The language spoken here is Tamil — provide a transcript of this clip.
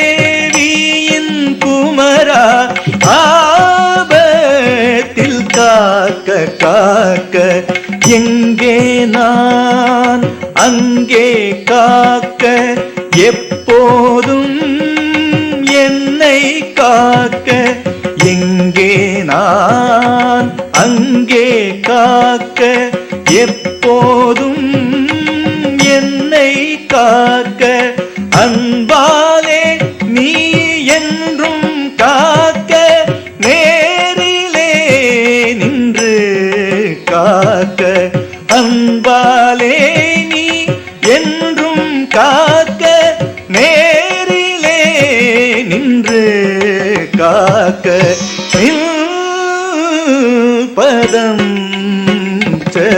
அஞ்சனாதேவியின் குமரா ஆபத்தில் காக்க காக்க எங்கே நான் அங்கே காக்க எப்போதும் என்னை காக்க எங்கே நான் அங்கே காக்க எப்போதும் என்னை காக்க. அன்பாலே நீ என்றும் காக்க நேரிலே நின்று காக்க. அன்பாலே நீ என்றும் காக்க நேரிலே நின்று காக்க. பதம் சே